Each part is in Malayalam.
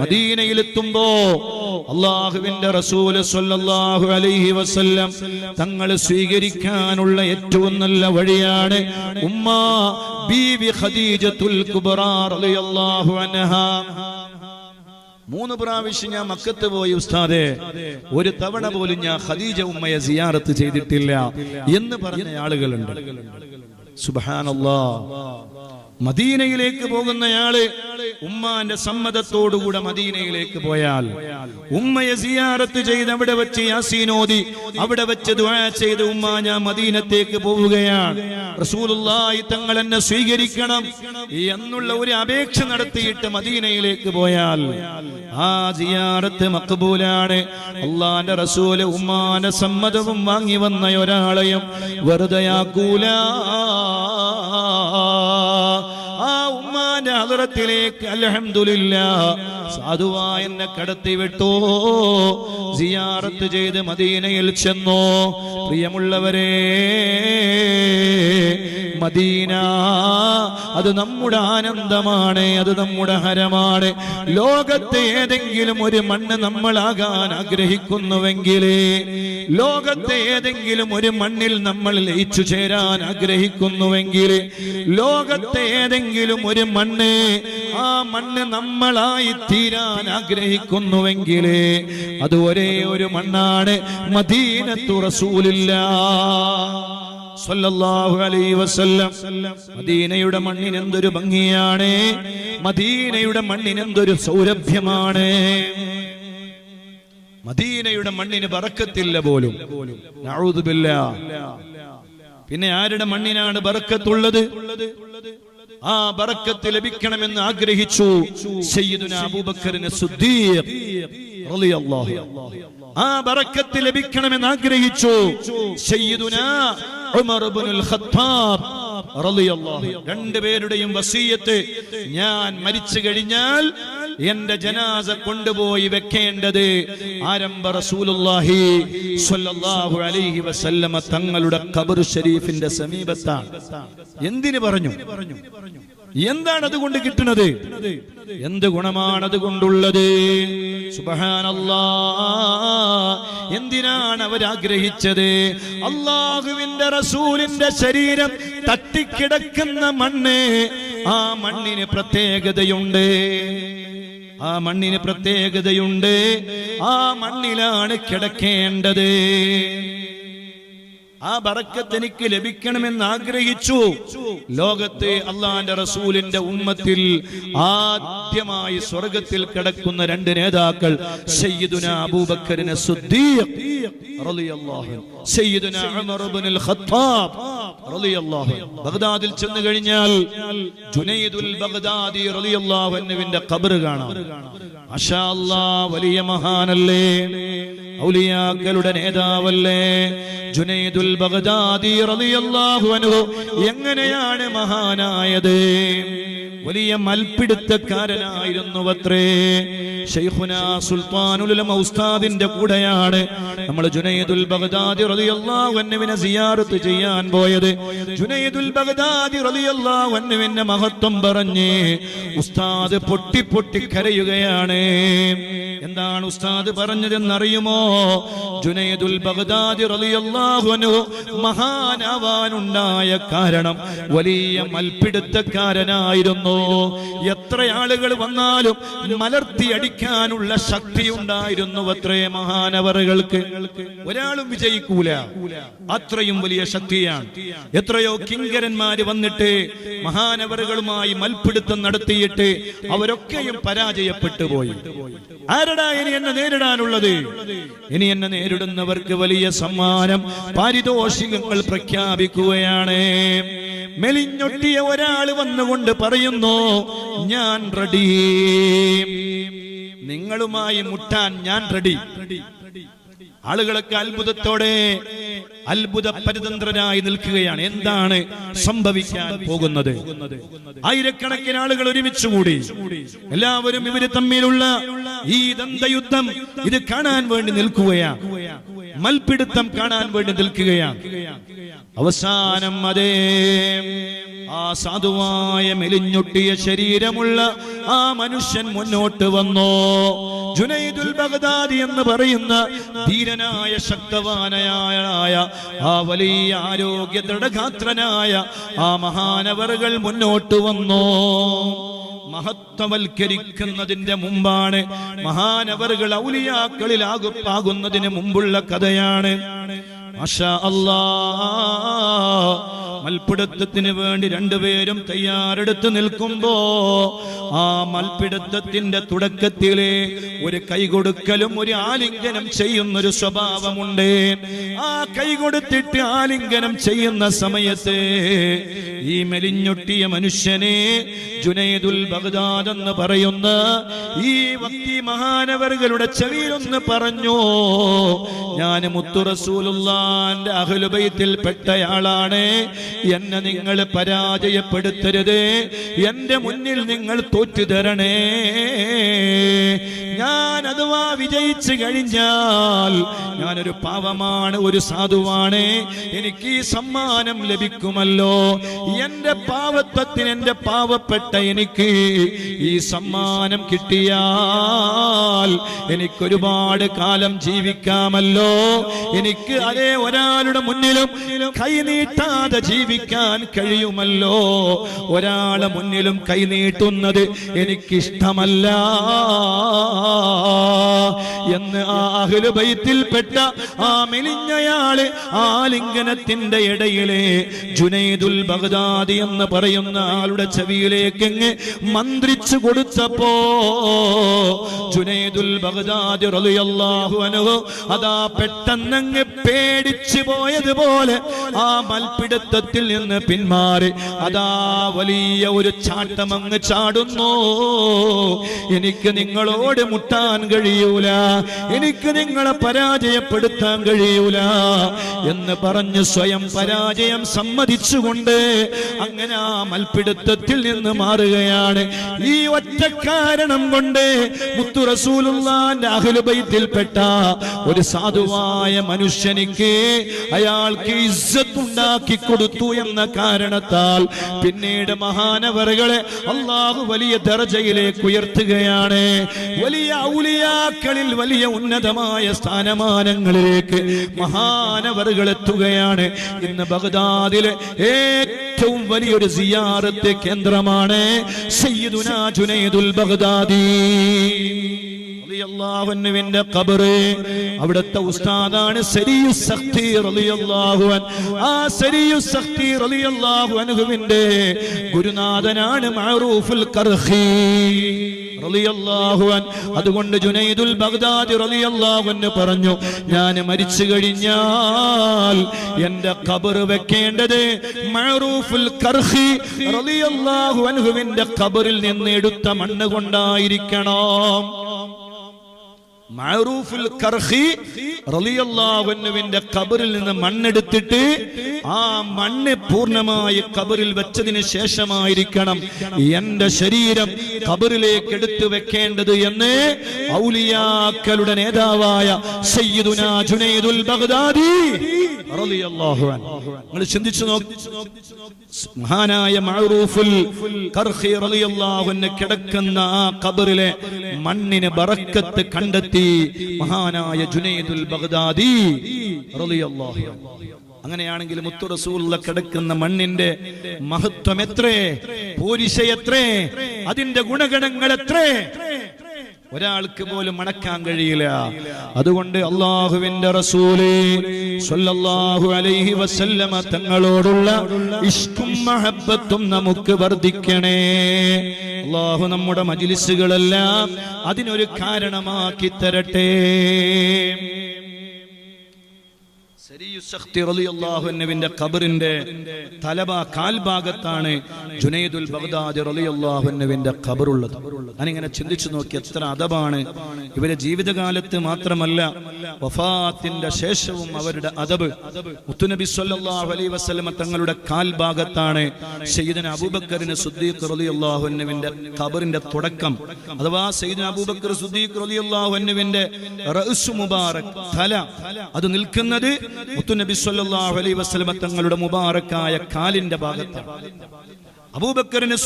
മദീനയിലെത്തുമ്പോ അള്ളാഹുവിന്റെ റസൂൽ സ്വല്ലല്ലാഹു അലൈഹി വസല്ലം തങ്ങൾ സ്വീകരിക്കാനുള്ള ഏറ്റവും നല്ല വഴിയാണ് ഉമ്മ ബീവി ഖദീജത്തുൽ കുബ്ര റളിയല്ലാഹു മൂന്ന് പ്രാവശ്യം ഞാൻ മക്കത്ത് പോയി ഉസ്താദെ ഒരു തവണ പോലും ഞാൻ ഖദീജ ഉമ്മയെ സിയാറത്ത് ചെയ്തിട്ടില്ല എന്ന് പറഞ്ഞ ആളുകളുണ്ട്. സുബ്ഹാനല്ലാ. മദീനയിലേക്ക് പോകുന്നയാൾ ഉമ്മാന്റെ സമ്മതത്തോടുകൂടെ മദീനയിലേക്ക് പോയാൽ ഉമ്മയെ സിയാറത്ത് ചെയ്ത് അവിടെ വെച്ച് യാസീനോദി അവിടെ വെച്ച് ദുആ ചെയ്ത് ഉമ്മ ഞാൻ മദീനത്തേക്ക് പോവുകയാണ്. റസൂലുള്ളാഹി തങ്ങൾ എന്നെ സ്വീകരിക്കണം എന്നുള്ള ഒരു അപേക്ഷ നടത്തിയിട്ട് മദീനയിലേക്ക് പോയാൽ ആ സിയാറത്ത് മക്ബൂലാണ്. അള്ളാന്റെ റസൂൽ ഉമ്മാന്റെ സമ്മതവും വാങ്ങി വന്ന ഒരാളെയും വെറുതെയാക്കൂല. ഉമ്മാന്റെ അതിറത്തിലേക്ക് അലഹമില്ല സാധുവാ എന്നെ കടത്തി വിട്ടോ. സിയാറത്ത് ചെയ്ത് മദീനയിൽ ചെന്നു. പ്രിയമുള്ളവരെ മദീന അത് നമ്മുടെ ആനന്ദമാണ് അത് നമ്മുടെ ഹരമാണ്. ലോകത്തെ ഏതെങ്കിലും ഒരു മണ്ണ് നമ്മളാകാൻ ആഗ്രഹിക്കുന്നുവെങ്കിൽ ലോകത്തെ ഏതെങ്കിലും ഒരു മണ്ണിൽ നമ്മൾ ലയിച്ചു ചേരാൻ ആഗ്രഹിക്കുന്നുവെങ്കിൽ ലോകത്തെ ഏതെങ്കിലും ഒരു മണ്ണ് ആ മണ്ണ് നമ്മളായി തീരാൻ ആഗ്രഹിക്കുന്നുവെങ്കിൽ അത് ഒരേ ഒരു മണ്ണാണ് മദീനത്തു റസൂലില്ല. മദീനയുടെ മണ്ണിനെന്തൊരു ഭംഗിയാണ്? മദീനയുടെ മണ്ണിനെന്തൊരു സൗരഭ്യമാണ്? മദീനയുടെ മണ്ണിന് ബറക്കത്തില്ല പോലും. പിന്നെ ആരുടെ മണ്ണിനാണ് ബറക്കത്തുള്ളത്? ആ ബറക്കത്ത് ലഭിക്കണമെന്ന് ആഗ്രഹിച്ചു. അബൂബക്കറിന് ആ ബറക്കത്ത് ലഭിക്കണമെന്ന് ആഗ്രഹിച്ചു. രണ്ടുപേരുടെയും വസീയത്ത് ഞാൻ മരിച്ചു കഴിഞ്ഞാൽ എന്റെ ജനാസ കൊണ്ടുപോയി വെക്കേണ്ടത് ആരംഭ റസൂലുള്ളാഹി സ്വല്ലല്ലാഹു അലൈഹി വസല്ലമ തങ്ങളുടെ ഖബർ ഷരീഫിന്റെ സമീപത്താണ്. എന്തിനു പറഞ്ഞു? എന്താണ് അതുകൊണ്ട് കിട്ടുന്നത്? എന്ത് ഗുണമാണ് അതുകൊണ്ടുള്ളത് എന്തിനാണ് അവരാഗ്രഹിച്ചത് അള്ളാഹുവിന്റെ റസൂലിന്റെ ശരീരം തട്ടിക്കിടക്കുന്ന മണ്ണ് ആ മണ്ണിന് പ്രത്യേകതയുണ്ട്. ആ മണ്ണിന് പ്രത്യേകതയുണ്ട്. ആ മണ്ണിലാണ് കിടക്കേണ്ടത്. ആ ബറക്കത്ത് എനിക്ക് ലഭിക്കണമെന്ന് ആഗ്രഹിച്ചു. ലോകത്തെ അള്ളാന്റെ റസൂലിന്റെ ഉമ്മത്തിൽ ആദ്യമായി സ്വർഗത്തിൽ കിടക്കുന്ന രണ്ട് നേതാക്കൾ സയ്യിദുന അബൂബക്കറിനെ സുദ്ദീഖ് റളിയല്ലാഹു ഉമർ ഇബ്നുൽ ഖത്താബ്. ബഗ്ദാദിൽ ചെന്ന് കഴിഞ്ഞാൽ ജുനൈദുൽ ബഗ്ദാദി റളിയല്ലാഹു അൻഹുവിന്റെ ഖബർ കാണാം. മാഷാ അല്ലാഹ് വലിയ മഹാനല്ലേ? ഔലിയാക്കളുടെ നേതാവല്ലേ? ജുനൈദുൽ ബഗ്ദാദി റളിയല്ലാഹു അൻഹു എങ്ങനെയാണ് മഹാനായത്? വലിയ മൽപിടുത്തക്കാരനായിരുന്നു അത്രേ ഷെയ്ഖുന സുൽത്താനുൽ ഉലമ ഉസ്താദിന്റെ കൂടെയാണ് നമ്മൾ ജുനൈദുൽ ബഗ്ദാദി റളിയല്ലാഹു അൻഹുവിനെ സിയാറത്ത് ചെയ്യാൻ പോയത്. ജുനൈദുൽ ബഗ്ദാദി റളിയല്ലാഹു അൻഹുവിന്റെ മഹത്വം പറഞ്ഞ് ഉസ്താദ് പൊട്ടി പൊട്ടി കരയുകയാണ്. എന്താണ് ഉസ്താദ് പറഞ്ഞതെന്നറിയുമോ? ജുനൈദുൽ ബഗ്ദാദി റളിയല്ലാഹു അൻഹു മഹാനാവാനുണ്ടായ കാരണം വലിയ മൽപിടുത്തക്കാരനായിരുന്നു. എത്ര ആളുകൾ വന്നാലും മലർത്തി അടിക്കാനുള്ള ശക്തി ഉണ്ടായിരുന്നു അത്രേ മഹാനവറുകൾക്ക്. ഒരാളും വിജയിക്കൂല. അത്രയും വലിയ ശക്തിയാണ്. എത്രയോ കിങ്കരന്മാര് വന്നിട്ട് മഹാനവറുകളുമായി മൽപിടുത്തം നടത്തിയിട്ട് അവരൊക്കെയും പരാജയപ്പെട്ടു പോയി. ആരടാ ഇനി എന്നെ നേരിടാനുള്ളത്. ഇനി എന്നെ നേരിടുന്നവർക്ക് വലിയ സമ്മാനം പാരിതോഷികങ്ങൾ പ്രഖ്യാപിക്കുകയാണ്. മെലിഞ്ഞൊട്ടിയ ഒരാൾ വന്നുകൊണ്ട് പറയുന്നു ഞാൻ റെഡി. നിങ്ങളുമായി മുട്ടാൻ ഞാൻ റെഡി. ആളുകളൊക്കെ അത്ഭുതത്തോടെ അത്ഭുത പരിതന്ത്രനായി നിൽക്കുകയാണ്. എന്താണ് സംഭവിക്കാൻ പോകുന്നത്? ആയിരക്കണക്കിന് ആളുകൾ ഒരുമിച്ച് കൂടി എല്ലാവരും ഇവർ തമ്മിലുള്ള ഈ ദന്തയുദ്ധം ഇത് കാണാൻ വേണ്ടി നിൽക്കുകയാണ് മൽപിടുത്തം കാണാൻ വേണ്ടി നിൽക്കുകയാണ് അവസാനം അതേ ആ സാധുവായ മെലിഞ്ഞൊട്ടിയ ശരീരമുള്ള ആ മനുഷ്യൻ മുന്നോട്ട് വന്നോ. ജുനൈദുൽ ബഗ്ദാദി എന്ന് പറയുന്ന ധീരനായ ശക്തവാനായ ആ വലിയ ആരോഗ്യ ദൃഢഗാത്രനായ ആ മഹാനവറുകൾ മുന്നോട്ട് വന്നോ. മഹത്വവൽക്കരിക്കുന്നതിന്റെ മുമ്പാണ് മഹാനവറുകൾ ഔലിയാക്കളിൽ ആകുപ്പാകുന്നതിന് മുമ്പുള്ള കഥയാണ്. മാഷാ അല്ലാ മൽപ്പിടുത്തത്തിന് വേണ്ടി രണ്ടുപേരും തയ്യാറെടുത്ത് നിൽക്കുമ്പോ ആ മൽപ്പിടുത്തത്തിന്റെ തുടക്കത്തിലെ ഒരു കൈ കൊടുക്കലും ഒരു ആലിംഗനം ചെയ്യുന്നൊരു സ്വഭാവമുണ്ട്. ആ കൈ കൊടുത്തിട്ട് ആലിംഗനം ചെയ്യുന്ന സമയത്ത് ഈ മെലിഞ്ഞൊട്ടിയ മനുഷ്യനെ ജുനൈദുൽ ബഗ്ദാദ് എന്ന് പറയുന്ന ഈ ഭക്തി മഹാനവറുകളുടെ ചെവിയിലൊന്ന് പറഞ്ഞു ഞാൻ മുത്തു റസൂലുള്ളാന്റെ അഹ്ലുബൈത്തിൽ പെട്ടയാളാണ് എന്നെ നിങ്ങൾ പരാജയപ്പെടുത്തരുത്. എന്റെ മുന്നിൽ നിങ്ങൾ തോറ്റു തരണേ. ഞാൻ അഥവാ വിജയിച്ചു കഴിഞ്ഞാൽ ഞാനൊരു പാവമാണ് ഒരു സാധുവാണ്. എനിക്ക് ഈ സമ്മാനം ലഭിക്കുമല്ലോ. എന്റെ പാവത്വത്തിന് എന്റെ പാവപ്പെട്ട എനിക്ക് ഈ സമ്മാനം കിട്ടിയാൽ എനിക്കൊരുപാട് കാലം ജീവിക്കാമല്ലോ. എനിക്ക് അതേ ഒരാളുടെ മുന്നിലും കൈനീട്ടാതെ ജീവിക്കാൻ കഴിയുമല്ലോ. ഒരാളെ മുന്നിലും കൈനീട്ടുന്നത് എനിക്കിഷ്ടമല്ല. എന്ന് ആ അഹ്ലുബൈത്തിൽപ്പെട്ട ആ മെലിഞ്ഞയാൾ ആലിംഗനത്തിന്റെ ഇടയിലെ ജുനൈദുൽ ബഗ്ദാദി എന്ന് പറയുന്ന ആളുടെ ചെവിയിലേക്ക് മന്ത്രിച്ചു കൊടുത്തപ്പോ ജുനൈദുൽ ബഗ്ദാദി റളിയല്ലാഹു അൻഹു അതാ പെട്ടെന്നങ്ങ് പേടിച്ചു പോയതുപോലെ ആ മൽപിടുത്തത്തിൽ നിന്ന് പിന്മാറി. അതാ വലിയ ഒരു ചാട്ടം അങ്ങ് ചാടുന്നു. എനിക്ക് നിങ്ങളോട് മുട്ടാൻ കഴിയൂല. എനിക്ക് നിങ്ങളെ പരാജയപ്പെടുത്താൻ കഴിയൂല എന്ന് പറഞ്ഞ് സ്വയം പരാജയം സമ്മതിച്ചുകൊണ്ട് അങ്ങനെ ആ മൽപ്പിടുത്തത്തിൽ നിന്ന് മാറുകയാണ്. ഈ ഒറ്റ കാരണം കൊണ്ട് മുത്തു റസൂലുള്ളാന്റെ അഹ്ലുബൈത്തിൽപ്പെട്ട ഒരു സാധുവായ മനുഷ്യനിക്ക് അയാൾക്ക് ഇസ്സത്തുണ്ടാക്കി കൊടുത്തു എന്ന കാരണത്താൽ പിന്നീട് മഹാനവറുകളെ അള്ളാഹു വലിയ ദർജയിലേക്ക് ഉയർത്തുകയാണ്. വലിയ ഔലിയാക്കളിൽ വലിയ ഉന്നതമായ സ്ഥാനമാനങ്ങളിലേക്ക് മഹാനവറുകൾ എത്തുകയാണ്. ഇന്ന് ബഗ്ദാദിലെ ഏറ്റവും വലിയൊരു സിയാറത്തെ കേന്ദ്രമാണ് സയ്യിദുന ബഗ്ദാദി. അവിടുത്തെ ഉസ്താദാണ് സഖ്തി റളിയല്ലാഹു അൻ. ആ സഖ്തി റളിയല്ലാഹു ഗുരുനാഥനാണ് മഅറൂഫുൽ അൻ അതുകൊണ്ട് ജുനൈദുൽ ബഗ്ദാദി റളിയല്ലാഹു അൻഹു പറഞ്ഞു ഞാൻ മരിച്ചു കഴിഞ്ഞാൽ എന്റെ ഖബർ വെക്കേണ്ടത് മഅറൂഫുൽ കർഹി റളിയല്ലാഹു അൻഹുവിന്റെ ഖബറിൽ നിന്ന് എടുത്ത മണ്ണ് കൊണ്ടായിരിക്കണം. അൻഹുവിന്റെ ഖബറിൽ നിന്ന് മണ്ണെടുത്തിട്ട് ആ മണ്ണ് പൂർണമായി ഖബറിൽ വെച്ചതിന് ശേഷമായിരിക്കണം എന്റെ ശരീരം ഖബറിലേക്ക് എടുത്തു വെക്കേണ്ടത് എന്ന് ഔലിയാക്കളുടെ നേതാവായ സയ്യിദുനാ ജുനൈദുൽ ബഗ്ദാദി റളിയല്ലാഹു അൻഹു. നിങ്ങൾ ചിന്തിച്ചു മഹാനായ മഅറൂഫുൽ കർഖി റളിയല്ലാഹു അൻഹു കിടക്കുന്ന ആ ഖബറിലെ മണ്ണിന് ബറക്കത്ത് കണ്ടെത്തി മഹാനായ ജുനൈദുൽ ബഗ്ദാദി റളിയല്ലാഹു അങ്ങനെയാണെങ്കിൽ മുത്തു റസൂലുള്ള കിടക്കുന്ന മണ്ണിന്റെ മഹത്വം എത്രേ? പോരിശ എത്രേ അതിന്റെ ഗുണഗണങ്ങൾ എത്രേ? ഒരാൾക്ക് പോലും മണക്കാൻ കഴിയില്ല. അതുകൊണ്ട് അള്ളാഹുവിന്റെ റസൂലേ സല്ലല്ലാഹു അലൈഹി വസല്ലമ തങ്ങളോടുള്ള ഇഷ്കും മഹബത്തും നമുക്ക് വർദ്ധിക്കണേ. അള്ളാഹു നമ്മുടെ മജിലിസുകളെല്ലാം അതിനൊരു കാരണമാക്കി തരട്ടെ. റളിയല്ലാഹുവിന്റെ ഖബറിന്റെ തലബ കാൽഭാഗത്താണ് ജുനൈദുൽ ബഗ്ദാദി റളിയല്ലാഹുവിന്റെ ഖബറുള്ളത്. ഞാനിങ്ങനെ ചിന്തിച്ചു നോക്കി എത്ര അദബാണ്. ഇവരെ ജീവിതകാലത്ത് മാത്രമല്ല വഫാത്തിന്റെ ശേഷവും അവരുടെ അദബ്. മുത്തുനബി സല്ലല്ലാഹു അലൈഹി വസല്ലമ തങ്ങളുടെ കാൽഭാഗത്താണ് സയ്യിദന അബൂബക്കറിന് സുദ്ദീഖ് റളിയല്ലാഹുവിന്റെ ഖബറിന്റെ തുടക്കം. അഥവാ സയ്യിദന അബൂബക്കർ സുദ്ദീഖ് റളിയല്ലാഹുവിന്റെ റഅ്സു മുബാറക് തല. അത് നിൽക്കുന്നത് മുത്തുനബി സല്ലല്ലാഹു അലൈഹി വസല്ലമ തങ്ങളുടെ മുബാറക്കായ കാലിന്റെ ഭാഗത്താണ്. അബൂബക്കറിന്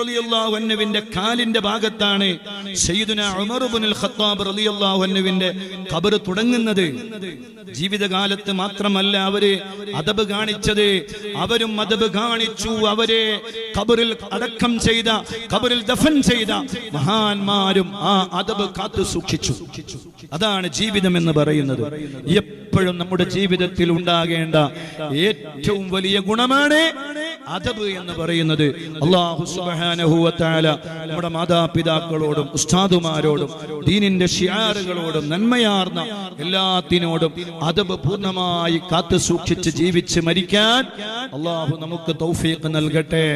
റളിയല്ലാഹു അൻഹുവിന്റെ കാലിന്റെ ഭാഗത്താണ് ഉമർ ഇബ്നുൽ ഖത്താബ് റളിയല്ലാഹു അൻഹുവിന്റെ ഖബർ തുടങ്ങുന്നത്. ജീവിതകാലത്ത് മാത്രമല്ല അവർ അദബ് കാണിച്ചത്. അവരും അദബ് കാണിച്ചു. അവരെ ഖബറിൽ അടക്കം ചെയ്ത ഖബറിൽ ദഫൻ ചെയ്ത മഹാന്മാരും ആ അദബ് കാത്തു സൂക്ഷിച്ചു. അതാണ് ജീവിതം എന്ന് പറയുന്നത്. എപ്പോഴും നമ്മുടെ ജീവിതത്തിൽ ഉണ്ടാകേണ്ട ഏറ്റവും വലിയ ഗുണമാണ് അദബ് എന്ന് പറയുന്നത് അള്ളാഹു തആല നമ്മുടെ മാതാപിതാക്കളോടും ഉസ്താദുമാരോടും ദീനിന്റെ ഷിയാറുകളോടും നന്മയാർന്ന എല്ലാത്തിനോടും അദബ് പൂർണമായി കാത്തു സൂക്ഷിച്ച് ജീവിച്ച് മരിക്കാൻ അള്ളാഹു നമുക്ക് തൗഫീഖ് നൽകട്ടെ.